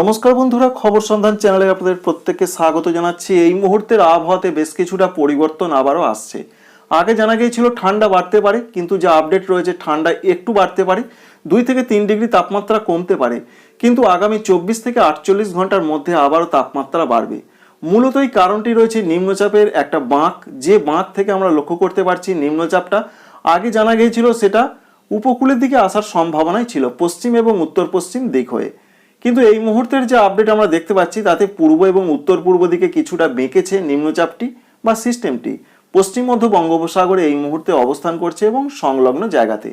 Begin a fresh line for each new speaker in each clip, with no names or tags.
নমস্কার বন্ধুরা, খবর সন্ধান চ্যানেলে আপনাদের প্রত্যেককে স্বাগত জানাচ্ছি। এই মুহূর্তের আবহাওয়াতে বেশ কিছুটা পরিবর্তন আবারও আসছে। আগে জানা গিয়েছিল ঠান্ডা বাড়তে পারে, কিন্তু যা আপডেট রয়েছে ঠান্ডা একটু বাড়তে পারে, দুই থেকে তিন ডিগ্রি তাপমাত্রা কমতে পারে। কিন্তু আগামী চব্বিশ থেকে আটচল্লিশ ঘণ্টার মধ্যে আবারও তাপমাত্রা বাড়বে। মূলত এই কারণটি রয়েছে নিম্নচাপের একটা বাঁক। যে বাঁক থেকে আমরা লক্ষ্য করতে পারছি নিম্নচাপটা, আগে জানা গিয়েছিল সেটা উপকূলের দিকে আসার সম্ভাবনাই ছিল, পশ্চিম এবং উত্তর পশ্চিম দিক হয়ে। কিন্তু এই মুহূর্তের যে আপডেট আমরা দেখতে পাচ্ছি, তাতে পূর্ব এবং উত্তর পূর্ব দিকে কিছুটা বেঁকেছে নিম্নচাপটি বা সিস্টেমটি পশ্চিম, মধ্য বঙ্গোপসাগরে এই মুহূর্তে অবস্থান করছে এবং সংলগ্ন জায়গাতে।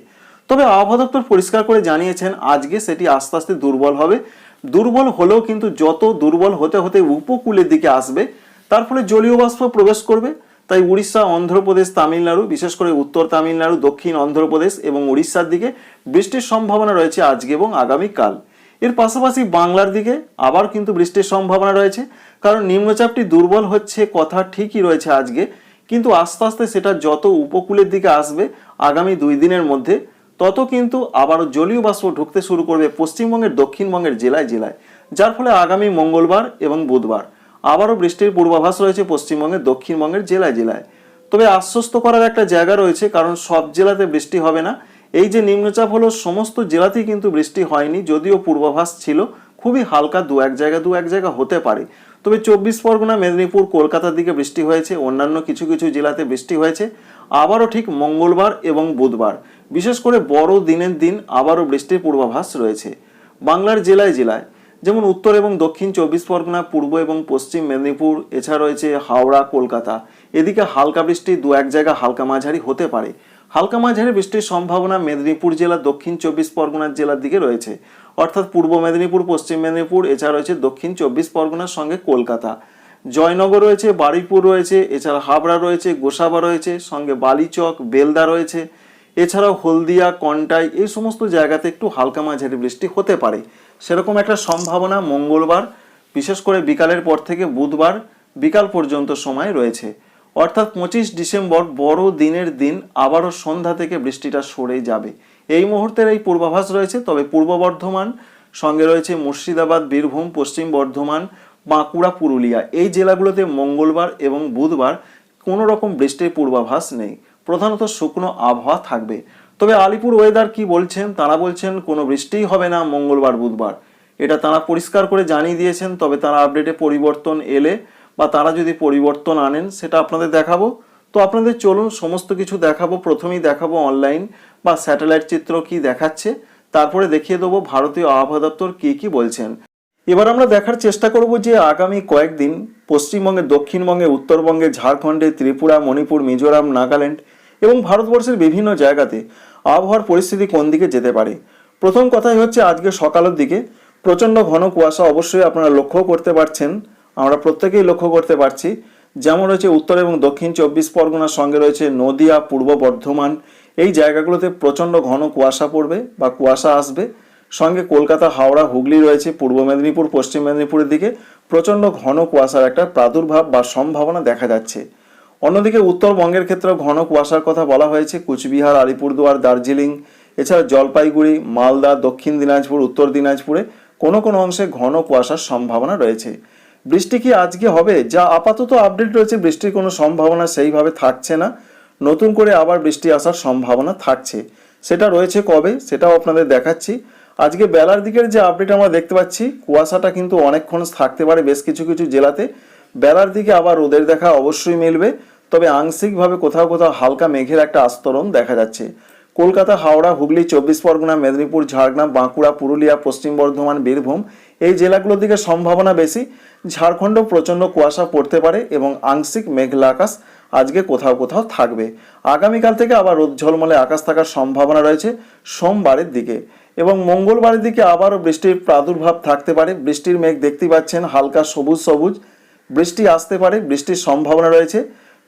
তবে আবহাওয়া দপ্তর পরিষ্কার করে জানিয়েছেন, আজকে সেটি আস্তে আস্তে দুর্বল হবে। দুর্বল হলেও কিন্তু যত দুর্বল হতে হতে উপকূলের দিকে আসবে, তার ফলে জলীয় বাষ্প প্রবেশ করবে। তাই উড়িষ্যা, অন্ধ্রপ্রদেশ, তামিলনাড়ু, বিশেষ করে উত্তর তামিলনাড়ু, দক্ষিণ অন্ধ্রপ্রদেশ এবং উড়িষ্যার দিকে বৃষ্টির সম্ভাবনা রয়েছে আজকে এবং আগামীকাল। এর পাশাপাশি বাংলার দিকে আবার কিন্তু বৃষ্টির সম্ভাবনা রয়েছে, কারণ নিম্নচাপটি দুর্বল হচ্ছে কথা ঠিকই রয়েছে আজকে, কিন্তু আস্তে আস্তে সেটা যত উপকূলের দিকে আসবে আগামী দুই দিনের মধ্যে, তত কিন্তু আবারও জলীয় বাষ্প ঢুকতে শুরু করবে পশ্চিমবঙ্গের দক্ষিণবঙ্গের জেলায় জেলায়, যার ফলে আগামী মঙ্গলবার এবং বুধবার আবারও বৃষ্টির পূর্বাভাস রয়েছে পশ্চিমবঙ্গের দক্ষিণবঙ্গের জেলায় জেলায়। তবে আশ্বস্ত করার একটা জায়গা রয়েছে, কারণ সব জেলাতে বৃষ্টি হবে না এই যে নিম্নচাপ হলো, সমস্ত জেলাতেই কিন্তু বৃষ্টি হয়নি, যদিও পূর্বাভাস ছিল। খুবই হালকা দু এক জায়গা, দু এক জায়গা হতে পারে। তবে চব্বিশ পরগনা, মেদিনীপুর, কলকাতার দিকে বৃষ্টি হয়েছে, অন্যান্য কিছু কিছু জেলাতে বৃষ্টি হয়েছে। আবারও ঠিক মঙ্গলবার এবং বুধবার। বিশেষ করে বড় দিনের দিন আবারও বৃষ্টির পূর্বাভাস রয়েছে। বাংলার জেলায় জেলায়, যেমন উত্তর এবং দক্ষিণ চব্বিশ পরগনা, পূর্ব এবং পশ্চিম মেদিনীপুর, এছাড়া রয়েছে হাওড়া, কলকাতা। এদিকে হালকা বৃষ্টি দু এক জায়গা, হালকা মাঝারি হতে পারে। হালকা মাঝারি বৃষ্টির সম্ভাবনা মেদিনীপুর জেলা, দক্ষিণ চব্বিশ পরগনার জেলার দিকে রয়েছে। অর্থাৎ পূর্ব মেদিনীপুর, পশ্চিম মেদিনীপুর, এছাড়া রয়েছে দক্ষিণ চব্বিশ পরগনার সঙ্গে কলকাতা। জয়নগর রয়েছে, বারুইপুর রয়েছে, এছাড়া হাবড়া রয়েছে, গোসাবা রয়েছে, সঙ্গে বালিচক, বেলদা রয়েছে। এছাড়াও হলদিয়া, কন্টাই এই সমস্ত জায়গাতে একটু হালকা মাঝারি বৃষ্টি হতে পারে। সেরকম একটা সম্ভাবনা মঙ্গলবার, বিশেষ করে বিকালের পর থেকে বুধবার, বিকাল পর্যন্ত সময় রয়েছে। অর্থাৎ পঁচিশ ডিসেম্বর বড় দিনের দিন আবারও সন্ধ্যা থেকে বৃষ্টিটা সরে যাবে। এই মুহূর্তের এই পূর্বাভাস রয়েছে, তবে পূর্ব বর্ধমান, সঙ্গে রয়েছে মুর্শিদাবাদ, বীরভূম, পশ্চিম বর্ধমান, বাঁকুড়া, পুরুলিয়া। এই জেলাগুলোতে মঙ্গলবার এবং বুধবার কোনো রকম বৃষ্টির পূর্বাভাস নেই। প্রধানত শুকনো আবহাওয়া থাকবে। তবে আলিপুর ওয়েদার কি বলছেন? তারা বলছেন কোনো বৃষ্টিই হবে না মঙ্গলবার, বুধবার। এটা তারা পরিষ্কার করে জানিয়ে দিয়েছেন, তবে তারা আপডেটে পরিবর্তন এলে বা তারা যদি পরিবর্তন আনেন, সেটা আপনাদের দেখাবো। তো আপনাদের চলুন সমস্ত কিছু দেখাবো। প্রথমেই দেখাবো অনলাইন বা স্যাটেলাইট চিত্র কি দেখাচ্ছে। তারপরে দেখিয়ে দেবো ভারতীয় আবহাওয়া দপ্তর কী কী বলছেন। এবার আমরা দেখার চেষ্টা করব যে আগামী কয়েকদিন পশ্চিমবঙ্গে, দক্ষিণবঙ্গে, উত্তরবঙ্গে, ঝাড়খণ্ডে, ত্রিপুরা, মণিপুর, মিজোরাম, নাগাল্যান্ড এবং ভারতবর্ষের বিভিন্ন জায়গাতে আবহাওয়ার পরিস্থিতি কোন দিকে যেতে পারে। প্রথম কথাই হচ্ছে আজকে সকালের দিকে। প্রচণ্ড ঘন কুয়াশা অবশ্যই আপনারা লক্ষ্য করতে পারছেন। আমরা প্রত্যেকেই লক্ষ্য করতে পারছি। যেমন রয়েছে উত্তর এবং দক্ষিণ চব্বিশ পরগনার সঙ্গে রয়েছে নদিয়া, পূর্ব বর্ধমান। এই জায়গাগুলোতে প্রচণ্ড ঘন কুয়াশা পড়বে বা কুয়াশা আসবে। সঙ্গে কলকাতা, হাওড়া, হুগলি রয়েছে, পূর্ব মেদিনীপুর, পশ্চিম মেদিনীপুরের দিকে প্রচণ্ড ঘন কুয়াশার একটা প্রাদুর্ভাব বা সম্ভাবনা দেখা যাচ্ছে। অন্যদিকে উত্তরবঙ্গের ক্ষেত্রেও ঘন কুয়াশার কথা বলা হয়েছে। কুচবিহার, আলিপুরদুয়ার, দার্জিলিং, এছাড়া জলপাইগুড়ি, মালদা, দক্ষিণ দিনাজপুর, উত্তর দিনাজপুরে কোনো কোনো অংশে ঘন কুয়াশার সম্ভাবনা রয়েছে। বৃষ্টি কি আজকে হবে? যা আপাতত আপডেট রয়েছে, বৃষ্টির কোনো সম্ভাবনা সেইভাবে থাকছে না। নতুন করে আবার বৃষ্টি আসার সম্ভাবনা থাকছে। সেটা রয়েছে কবে? সেটাও আপনাদের দেখাচ্ছি। আজকে বেলার দিকের যে আপডেট আমরা দেখতে পাচ্ছি, কুয়াশাটা কিন্তু অনেকক্ষণ থাকতে পারে বেশ কিছু কিছু জেলাতে। বেলার দিকে আবার রোদের দেখা অবশ্যই মিলবে। তবে আংশিকভাবে কোথাও কোথাও হালকা মেঘের একটা আস্তরণ দেখা যাচ্ছে। কলকাতা, হাওড়া, হুগলি, চব্বিশ পরগনা, মেদিনীপুর, ঝাড়গ্রাম, বাঁকুড়া, পুরুলিয়া, পশ্চিম বর্ধমান, বীরভূম এই জেলাগুলোর দিকে সম্ভাবনা বেশি। ঝাড়খণ্ডেও প্রচণ্ড কুয়াশা পড়তে পারে এবং আংশিক মেঘলা আকাশ আজকে কোথাও কোথাও থাকবে। আগামীকাল থেকে আবার রোদ ঝলমলে আকাশ থাকার সম্ভাবনা রয়েছে সোমবারের দিকে। এবং মঙ্গলবারের দিকে আবারও বৃষ্টির প্রাদুর্ভাব থাকতে পারে। বৃষ্টির মেঘ দেখতে পাচ্ছেন, হালকা সবুজ সবুজ। বৃষ্টি আসতে পারে, বৃষ্টির সম্ভাবনা রয়েছে।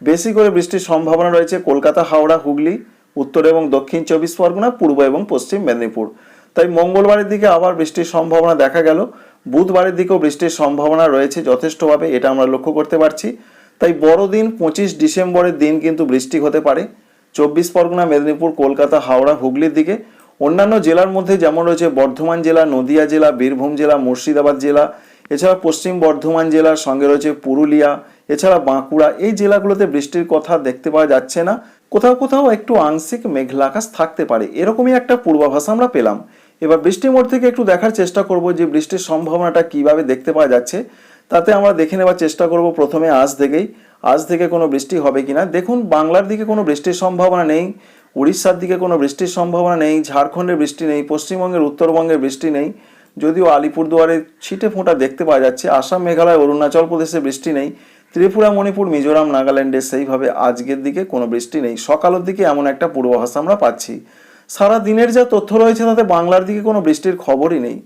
বেশি করে বৃষ্টির সম্ভাবনা রয়েছে কলকাতা, হাওড়া, হুগলি, উত্তর এবং দক্ষিণ চব্বিশ পরগনা, পূর্ব এবং পশ্চিম মেদিনীপুর। তাই মঙ্গলবারের দিকে আবার বৃষ্টির সম্ভাবনা দেখা গেল। বুধবারের দিকেও বৃষ্টির সম্ভাবনা রয়েছে যথেষ্টভাবে, এটা আমরা লক্ষ্য করতে পারছি। তাই বড়দিন পঁচিশ ডিসেম্বরের দিন কিন্তু বৃষ্টি হতে পারে। চব্বিশ পরগনা, মেদিনীপুর, কলকাতা, হাওড়া, হুগলির দিকে। অন্যান্য জেলার মধ্যে যেমন রয়েছে বর্ধমান জেলা, নদিয়া জেলা, বীরভূম জেলা, মুর্শিদাবাদ জেলা, এছাড়া পশ্চিম বর্ধমান জেলার সঙ্গে রয়েছে পুরুলিয়া, এছাড়া বাঁকুড়া। এই জেলাগুলোতে বৃষ্টির কথা দেখতে পাওয়া যাচ্ছে না। কোথাও কোথাও একটু আংশিক মেঘলা আকাশ থাকতে পারে। এরকমই একটা পূর্বাভাস আমরা পেলাম। এবার বৃষ্টির মোড় থেকে একটু দেখার চেষ্টা করব যে বৃষ্টির সম্ভাবনাটা কীভাবে দেখতে পাওয়া যাচ্ছে। তাতে আমরা দেখে নেওয়ার চেষ্টা করব প্রথমে আজ থেকেই, আজ থেকে কোনো বৃষ্টি হবে কিনা। দেখুন, বাংলার দিকে কোনো বৃষ্টির সম্ভাবনা নেই, উড়িষ্যার দিকে কোনো বৃষ্টির সম্ভাবনা নেই, ঝাড়খণ্ডের বৃষ্টি নেই, পশ্চিমবঙ্গের, উত্তরবঙ্গের বৃষ্টি নেই, যদিও আলিপুরদুয়ারে ছিটে ফোঁটা দেখতে পাওয়া যাচ্ছে। আসাম, মেঘালয়, অরুণাচল প্রদেশে বৃষ্টি নেই, ত্রিপুরা, মণিপুর, মিজোরাম, নাগাল্যান্ডে সেইভাবে আজকের দিকে কোনো বৃষ্টি নেই। সকালের দিকে এমন একটা পূর্বাভাস আমরা পাচ্ছি। সারা দিনের যা তথ্য রয়েছে তাতে বাংলার দিকে কোনো বৃষ্টির খবরই নেই।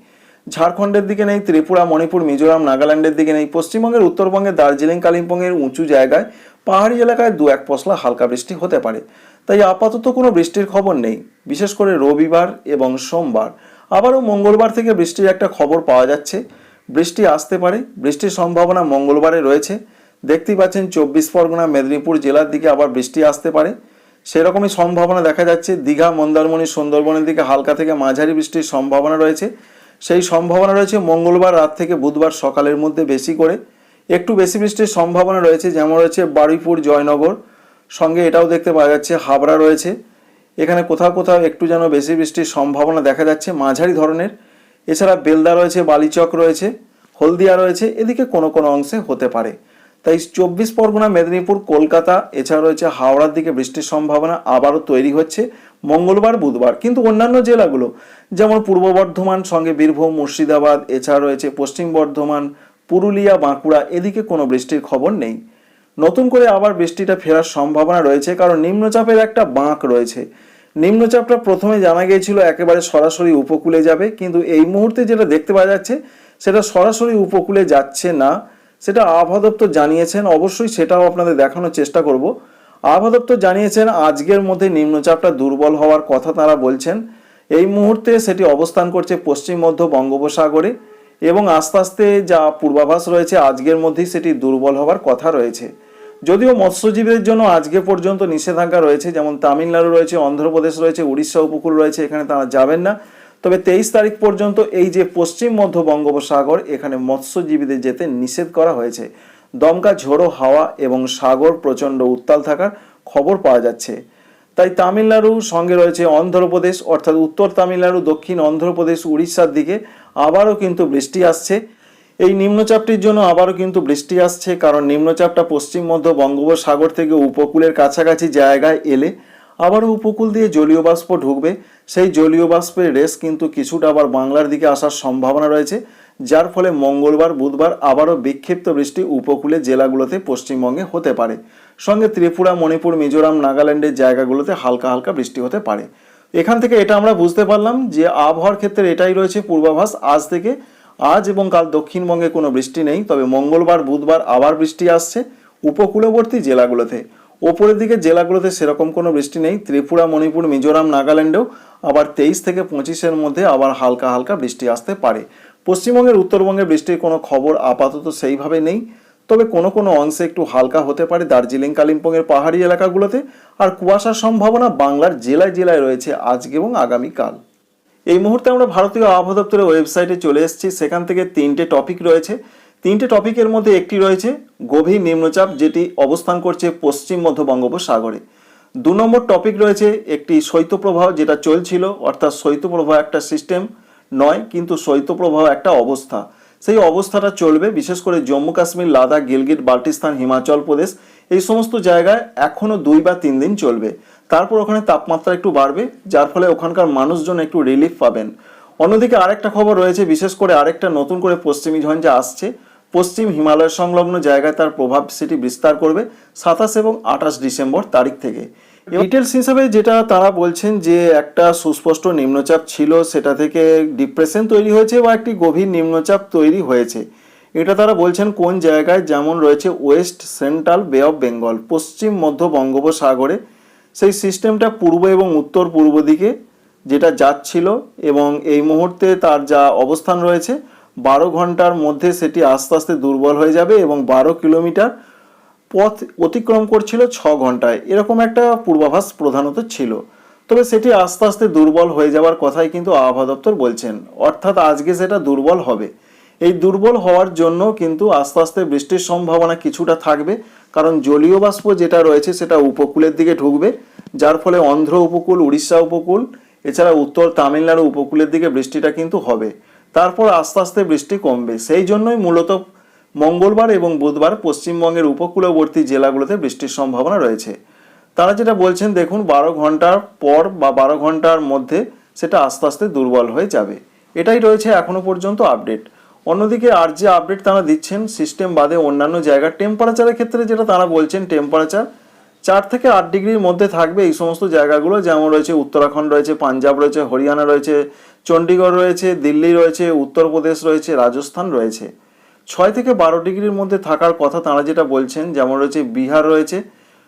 ঝাড়খণ্ডের দিকে নেই, ত্রিপুরা, মণিপুর, মিজোরাম, নাগাল্যান্ডের দিকে নেই, পশ্চিমবঙ্গের উত্তরবঙ্গে দার্জিলিং, কালিম্পংয়ের উঁচু জায়গায়, পাহাড়ি এলাকায় দু এক পশলা হালকা বৃষ্টি হতে পারে। তাই আপাতত কোনো বৃষ্টির খবর নেই, বিশেষ করে রবিবার এবং সোমবার। আবারও মঙ্গলবার থেকে বৃষ্টির একটা খবর পাওয়া যাচ্ছে। বৃষ্টি আসতে পারে, বৃষ্টির সম্ভাবনা মঙ্গলবারে রয়েছে। দেখতেই পাচ্ছেন চব্বিশ পরগনা, মেদিনীপুর জেলার দিকে আবার বৃষ্টি আসতে পারে। সেরকমই সম্ভাবনা দেখা যাচ্ছে। দীঘা, মন্দারমণি, সুন্দরবনের দিকে হালকা থেকে মাঝারি বৃষ্টির সম্ভাবনা রয়েছে। সেই সম্ভাবনা রয়েছে মঙ্গলবার রাত থেকে বুধবার সকালের মধ্যে বেশি করে। একটু বেশি বৃষ্টির সম্ভাবনা রয়েছে, যেমন রয়েছে বারুইপুর, জয়নগর। সঙ্গে এটাও দেখতে পাওয়া যাচ্ছে, হাবড়া রয়েছে। এখানে কোথাও কোথাও একটু যেন বেশি বৃষ্টির সম্ভাবনা দেখা যাচ্ছে, মাঝারি ধরনের। এছাড়া বেলদা রয়েছে, বালিচক রয়েছে, হলদিয়া রয়েছে, এদিকে কোনো কোনো অংশে হতে পারে। তাই চব্বিশ পরগনা, মেদিনীপুর, কলকাতা, এছাড়া রয়েছে হাওড়ার দিকে বৃষ্টির সম্ভাবনা আবারও তৈরি হচ্ছে মঙ্গলবার, বুধবার। কিন্তু অন্যান্য জেলাগুলো, যেমন পূর্ব বর্ধমান, সঙ্গে বীরভূম, মুর্শিদাবাদ, এছাড়া রয়েছে পশ্চিম বর্ধমান, পুরুলিয়া, বাঁকুড়া, এদিকে কোনো বৃষ্টির খবর নেই। নতুন করে আবার বৃষ্টিটা ফেরার সম্ভাবনা রয়েছে, কারণ নিম্নচাপের একটা বাঁক রয়েছে। নিম্নচাপটা প্রথমে জানা গিয়েছিল একেবারে সরাসরি উপকূলে যাবে, কিন্তু এই মুহূর্তে যেটা দেখতে পাওয়া যাচ্ছে, সেটা সরাসরি উপকূলে যাচ্ছে না। সেটা আবহাওয়া দপ্তর জানিয়েছেন। অবশ্যই সেটাও আপনাদের দেখানোর চেষ্টা করব। আবহাওয়া দপ্তর জানিয়েছেন, আজকের মধ্যে নিম্নচাপটা দুর্বল হওয়ার কথা তারা বলছেন। এই মুহূর্তে সেটি অবস্থান করছে পশ্চিম, মধ্য বঙ্গোপসাগরে এবং আস্তে আস্তে যা পূর্বাভাস রয়েছে, আজকের মধ্যেই সেটি দুর্বল হওয়ার কথা রয়েছে। যদিও মৎস্যজীবীদের জন্য আজকে পর্যন্ত নিষেধাজ্ঞা রয়েছে, যেমন তামিলনাড়ু রয়েছে, অন্ধ্রপ্রদেশ রয়েছে, উড়িষ্যা উপকূল রয়েছে, এখানে তারা যাবেন না। তবে তেইশ তারিখ পর্যন্ত এই যে পশ্চিম মধ্য বঙ্গোপসাগর, এখানে মৎস্যজীবীদের যেতে নিষেধ করা হয়েছে। দমকা ঝোড়ো হাওয়া এবং সাগর প্রচণ্ড উত্তাল থাকার খবর পাওয়া যাচ্ছে। তাই তামিলনাড়ু সঙ্গে রয়েছে অন্ধ্রপ্রদেশ, অর্থাৎ উত্তর তামিলনাড়ু, দক্ষিণ অন্ধ্রপ্রদেশ, উড়িষ্যার দিকে আবারও কিন্তু বৃষ্টি আসছে। এই নিম্নচাপটির জন্য আবারও কিন্তু বৃষ্টি আসছে, কারণ নিম্নচাপটা পশ্চিম মধ্য বঙ্গোপসাগর থেকে উপকূলের কাছাকাছি জায়গায় এলে আবারও উপকূল দিয়ে জলীয় বাষ্প ঢুকবে। সেই জলীয় বাষ্পের রেস কিন্তু কিছুটা আবার বাংলার দিকে আসার সম্ভাবনা রয়েছে, যার ফলে মঙ্গলবার, বুধবার আবারও বিক্ষিপ্ত বৃষ্টি উপকূলে জেলাগুলোতে পশ্চিমবঙ্গে হতে পারে। সঙ্গে ত্রিপুরা, মণিপুর, মিজোরাম, নাগাল্যান্ডের জায়গাগুলোতে হালকা হালকা বৃষ্টি হতে পারে। এখান থেকে এটা আমরা বুঝতে পারলাম যে আবহাওয়ার ক্ষেত্রে এটাই রয়েছে পূর্বাভাস। আজ থেকে আজ এবং কাল দক্ষিণবঙ্গে কোনো বৃষ্টি নেই, তবে মঙ্গলবার, বুধবার আবার বৃষ্টি আসছে উপকূলবর্তী জেলাগুলোতে। ওপরের দিকে জেলাগুলোতে সেরকম কোনো বৃষ্টি নেই। ত্রিপুরা, মণিপুর, মিজোরাম, নাগাল্যান্ডেও আবার তেইশ থেকে পঁচিশের মধ্যে আবার হালকা হালকা বৃষ্টি আসতে পারে। পশ্চিমবঙ্গের উত্তরবঙ্গে বৃষ্টির কোনো খবর আপাতত সেইভাবে নেই। তবে কোনো কোনো অংশে একটু হালকা হতে পারে দার্জিলিং কালিম্পংয়ের পাহাড়ি এলাকাগুলোতে। আর কুয়াশার সম্ভাবনা বাংলার জেলায় জেলায় রয়েছে আজকে এবং আগামীকাল। এই মুহূর্তে আমরা ভারতীয় আবহাওয়া দপ্তরের ওয়েবসাইটে চলে এসেছি। সেখান থেকে তিনটে টপিক রয়েছে। তিনটে টপিকের মধ্যে একটি রয়েছে গভীর নিম্নচাপ যেটি অবস্থান করছে পশ্চিম মধ্য বঙ্গোপসাগরে। দু নম্বর টপিক রয়েছে একটি শৈত্যপ্রবাহ যেটা চলছিল, অর্থাৎ শৈত্যপ্রবাহ একটা সিস্টেম নয়, কিন্তু শৈত্যপ্রবাহ একটা অবস্থা। সেই অবস্থাটা চলবে, বিশেষ করে জম্মু কাশ্মীর, লাদাখ, গিলগিট, বাল্টিস্তান, হিমাচল প্রদেশ, এই সমস্ত জায়গায় এখনও দুই বা তিন দিন চলবে। তারপর ওখানে তাপমাত্রা একটু বাড়বে, যার ফলে ওখানকার মানুষজন একটু রিলিফ পাবেন। অন্যদিকে আরেকটা খবর রয়েছে, বিশেষ করে আরেকটা নতুন করে পশ্চিমী ঝঞ্ঝা আসছে। পশ্চিম হিমালয় সংলগ্ন জায়গায় তার প্রভাব সেটি বিস্তার করবে সাতাশ এবং আঠাশ ডিসেম্বর তারিখ থেকে। ডিটেলস হিসাবে যেটা তারা বলছেন যে একটা সুস্পষ্ট নিম্নচাপ ছিল, সেটা থেকে ডিপ্রেশন তৈরি হয়েছে বা একটি গভীর নিম্নচাপ তৈরি হয়েছে। এটা তারা বলছেন কোন জায়গায় যেমন রয়েছে west central Bay of Bengal, পশ্চিম মধ্য বঙ্গোপসাগরে। সেই সিস্টেমটা পূর্ব এবং উত্তর পূর্ব দিকে যেটা যাচ্ছিল এবং এই মুহূর্তে তার যা অবস্থান রয়েছে বারো ঘণ্টার মধ্যে সেটি আস্তে আস্তে দুর্বল হয়ে যাবে এবং বারো কিলোমিটার পথ অতিক্রম করছিল ছ ঘন্টায়। এরকম একটা পূর্বাভাস প্রধানত ছিল। তবে সেটি আস্তে আস্তে দুর্বল হয়ে যাওয়ার কথাই কিন্তু আবহাওয়া দপ্তর বলছেন। অর্থাৎ আজকে সেটা দুর্বল হবে। এই দুর্বল হওয়ার জন্য কিন্তু আস্তে আস্তে বৃষ্টির সম্ভাবনা কিছুটা থাকবে। কারণ জলীয় বাষ্প যেটা রয়েছে সেটা উপকূলের দিকে ঢুকবে। যার ফলে অন্ধ্র উপকূল, উড়িষ্যা উপকূল, এছাড়া উত্তর তামিলনাড়ু উপকূলের দিকে বৃষ্টিটা কিন্তু হবে। তারপর আস্তে আস্তে বৃষ্টি কমবে। সেই জন্যই মূলত মঙ্গলবার এবং বুধবার পশ্চিমবঙ্গের উপকূলবর্তী জেলাগুলোতে বৃষ্টির সম্ভাবনা রয়েছে। তারা যেটা বলছেন, দেখুন, বারো ঘণ্টার পর বা বারো ঘণ্টার মধ্যে সেটা আস্তে আস্তে দুর্বল হয়ে যাবে। এটাই রয়েছে এখনও পর্যন্ত আপডেট। অন্যদিকে আর যে আপডেট তারা দিচ্ছেন, সিস্টেম বাদে অন্যান্য জায়গার টেম্পারেচারের ক্ষেত্রে যেটা তারা বলছেন টেম্পারেচার চার থেকে আট ডিগ্রির মধ্যে থাকবে এই সমস্ত জায়গাগুলো। যেমন রয়েছে উত্তরাখণ্ড, রয়েছে পাঞ্জাব, রয়েছে হরিয়ানা, রয়েছে চণ্ডীগড় রয়েছে, দিল্লি রয়েছে, উত্তরপ্রদেশ রয়েছে, রাজস্থান রয়েছে। ছয় থেকে বারো ডিগ্রির মধ্যে থাকার কথা তারা যেটা বলছেন, যেমন রয়েছে বিহার রয়েছে,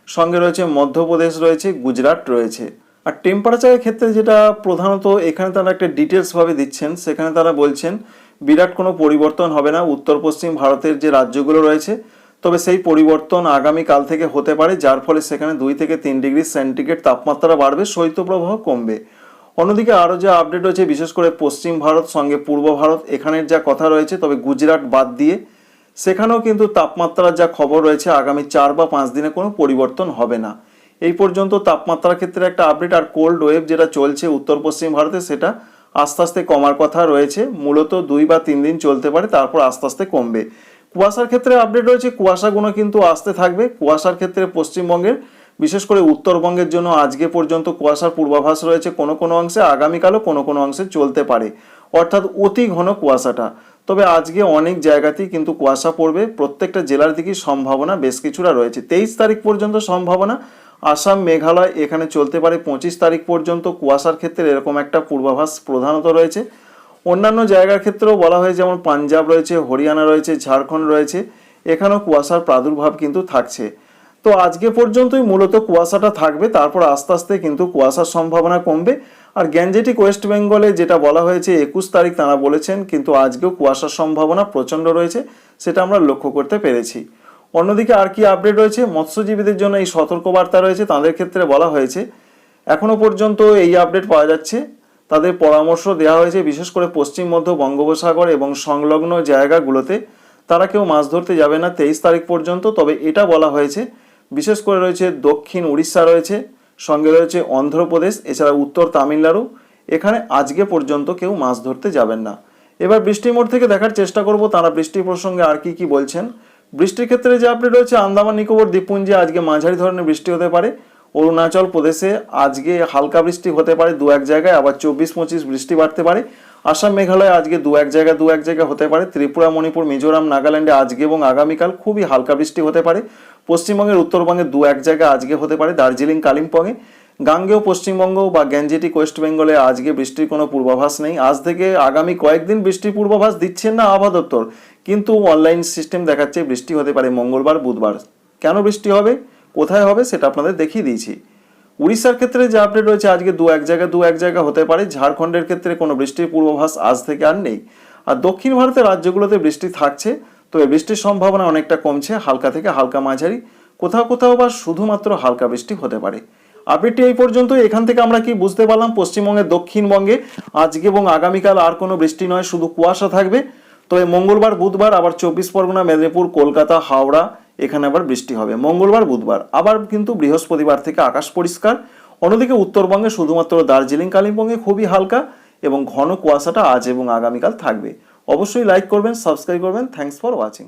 সঙ্গে রয়েছে মধ্যপ্রদেশ রয়েছে, গুজরাট রয়েছে। আর টেম্পারেচারের ক্ষেত্রে যেটা প্রধানত এখানে তারা একটা ডিটেলসভাবে দিচ্ছেন, সেখানে তারা বলছেন, বিরাট কোনো পরিবর্তন হবে না, উত্তর পশ্চিম ভারতের যে রাজ্যগুলো রয়েছে, তবে সেই পরিবর্তন আগামীকাল থেকে হতে পারে, যার ফলে সেখানে দুই থেকে তিন ডিগ্রি সেন্টিগ্রেড তাপমাত্রা বাড়বে, শৈত্যপ্রবাহ কমবে। অন্যদিকে আরও যা আপডেট রয়েছে, বিশেষ করে পশ্চিম ভারত, সঙ্গে পূর্ব ভারত, এখানের যা কথা রয়েছে, তবে গুজরাট বাদ দিয়ে সেখানেও কিন্তু তাপমাত্রার যা খবর রয়েছে, আগামী চার বা পাঁচ দিনে কোনো পরিবর্তন হবে না। এই পর্যন্ত তাপমাত্রার ক্ষেত্রে একটা আপডেট আর কোল্ড ওয়েভ যেটা চলছে উত্তর পশ্চিম ভারতে, সেটা আস্তে আস্তে কমার কথা রয়েছে। মূলত দুই বা তিন দিন চলতে পারে, তারপর আস্তে আস্তে কমবে। কুয়াশার ক্ষেত্রে আপডেট রয়েছে, কুয়াশাগুলো কিন্তু আসতে থাকবে। কুয়াশার ক্ষেত্রে পশ্চিমবঙ্গের বিশেষ করে উত্তরবঙ্গের জন্য আজকে পর্যন্ত কুয়াশার পূর্বাভাস রয়েছে কোনো কোনো অংশে, আগামীকালও কোনো কোনো অংশে চলতে পারে। অর্থাৎ অতি ঘন কুয়াশাটা। তবে আজকে অনেক জায়গাতেই কিন্তু কুয়াশা পড়বে, প্রত্যেকটা জেলার দিকেই সম্ভাবনা বেশ কিছুটা রয়েছে। তেইশ তারিখ পর্যন্ত সম্ভাবনা, আসাম, মেঘালয় এখানে চলতে পারে। পঁচিশ তারিখ পর্যন্ত কুয়াশার ক্ষেত্রে এরকম একটা পূর্বাভাস প্রধানত রয়েছে। অন্যান্য জায়গার ক্ষেত্রেও বলা হয়, যেমন পাঞ্জাব রয়েছে, হরিয়ানা রয়েছে, ঝাড়খণ্ড রয়েছে, এখানেও কুয়াশার প্রাদুর্ভাব কিন্তু থাকছে। তো আজকে পর্যন্তই মূলত কুয়াশাটা থাকবে, তারপর আস্তে আস্তে কিন্তু কুয়াশার সম্ভাবনা কমবে। আর গ্যাঞ্জেটিক ওয়েস্ট বেঙ্গলে যেটা বলা হয়েছে, একুশ তারিখ তারা বলেছেন, কিন্তু আজকেও কুয়াশার সম্ভাবনা প্রচণ্ড রয়েছে, সেটা আমরা লক্ষ্য করতে পেরেছি। অন্যদিকে আর কি আপডেট রয়েছে? মৎস্যজীবীদের জন্য এই সতর্কবার্তা রয়েছে, তাদের ক্ষেত্রে বলা হয়েছে। এখনও পর্যন্ত এই আপডেট পাওয়া যাচ্ছে। তাদের পরামর্শ দেওয়া হয়েছে, বিশেষ করে পশ্চিম, মধ্য বঙ্গোপসাগর এবং সংলগ্ন জায়গাগুলোতে। তারা কেউ মাছ ধরতে যাবে না তেইশ তারিখ পর্যন্ত, তবে এটা বলা হয়েছে বিশেষ করে রয়েছে দক্ষিণ উড়িষ্যা রয়েছে, সঙ্গে রয়েছে অন্ধ্রপ্রদেশ, এছাড়া উত্তর তামিলনাড়ু। এখানে আজকে পর্যন্ত কেউ মাছ ধরতে যাবেন না। এবার বৃষ্টি মোড় থেকে দেখার চেষ্টা করব, তারা বৃষ্টি প্রসঙ্গে আর কি কি বলছেন। বৃষ্টির ক্ষেত্রে যে আপডেট রয়েছে আন্দামান, নিকোবর, দ্বীপপুঞ্জে আজকে মাঝারি ধরনের বৃষ্টি হতে পারে। অরুণাচল প্রদেশে আজকে হালকা বৃষ্টি হতে পারে দু এক জায়গায়, আবার চব্বিশ পঁচিশ বৃষ্টি বাড়তে পারে। আসাম, মেঘালয় আজকে দু এক জায়গায়, দু এক জায়গায় হতে পারে। ত্রিপুরা, মণিপুর, মিজোরাম, নাগাল্যান্ডে আজকে এবং আগামীকাল খুবই হালকা বৃষ্টি হতে পারে। পশ্চিমবঙ্গের উত্তরবঙ্গে দু এক জায়গায় আজকে হতে পারে, দার্জিলিং, কালিম্পংয়ে। গাঙ্গেয় পশ্চিমবঙ্গ বা গ্যাঞ্জেটিক ওয়েস্ট বেঙ্গলে আজকে বৃষ্টির কোনো পূর্বাভাস নেই। আজ থেকে আগামী কয়েকদিন বৃষ্টির পূর্বাভাস দিচ্ছেন না আবহাওয়া দপ্তর, কিন্তু অনলাইন সিস্টেম দেখাচ্ছে বৃষ্টি হতে পারে মঙ্গলবার, বুধবার। কেন বৃষ্টি হবে? কোথায় হবে সেটা আপনাদের দেখিয়ে দিয়েছি। উড়িষ্যার ক্ষেত্রে যে আপডেট রয়েছে, আজকে দু এক জায়গায় দু এক জায়গা হতে পারে। ঝাড়খণ্ডের ক্ষেত্রে কোনো বৃষ্টির পূর্বাভাস আজ থেকে আর নেই। আর দক্ষিণ ভারতের রাজ্যগুলোতে বৃষ্টি থাকছে। তবে বৃষ্টির সম্ভাবনা অনেকটা কমছে, হালকা থেকে হালকা মাঝারি। কোথাও কোথাও বা শুধুমাত্র হালকা বৃষ্টি হতে পারে। আপডেটটি এই পর্যন্ত এখান থেকে আমরা কি বুঝতে পারলাম? পশ্চিমবঙ্গের, দক্ষিণবঙ্গে আজকে এবং আগামীকাল আর কোনো বৃষ্টি নয়, শুধু কুয়াশা থাকবে। তবে মঙ্গলবার, বুধবার, আবার চব্বিশ পরগনা, মেদিনীপুর, কলকাতা, হাওড়া, এখানে আবার বৃষ্টি হবে। মঙ্গলবার, বুধবার, আবার কিন্তু বৃহস্পতিবার থেকে আকাশ পরিষ্কার। অন্যদিকে উত্তরবঙ্গে শুধুমাত্র দার্জিলিং, কালিম্পংয়ে খুবই হালকা এবং ঘন কুয়াশাটা আজ এবং আগামীকাল থাকবে। অবশ্যই লাইক করবেন সাবস্ক্রাইব করবেন থ্যাংকস ফর ওয়াচিং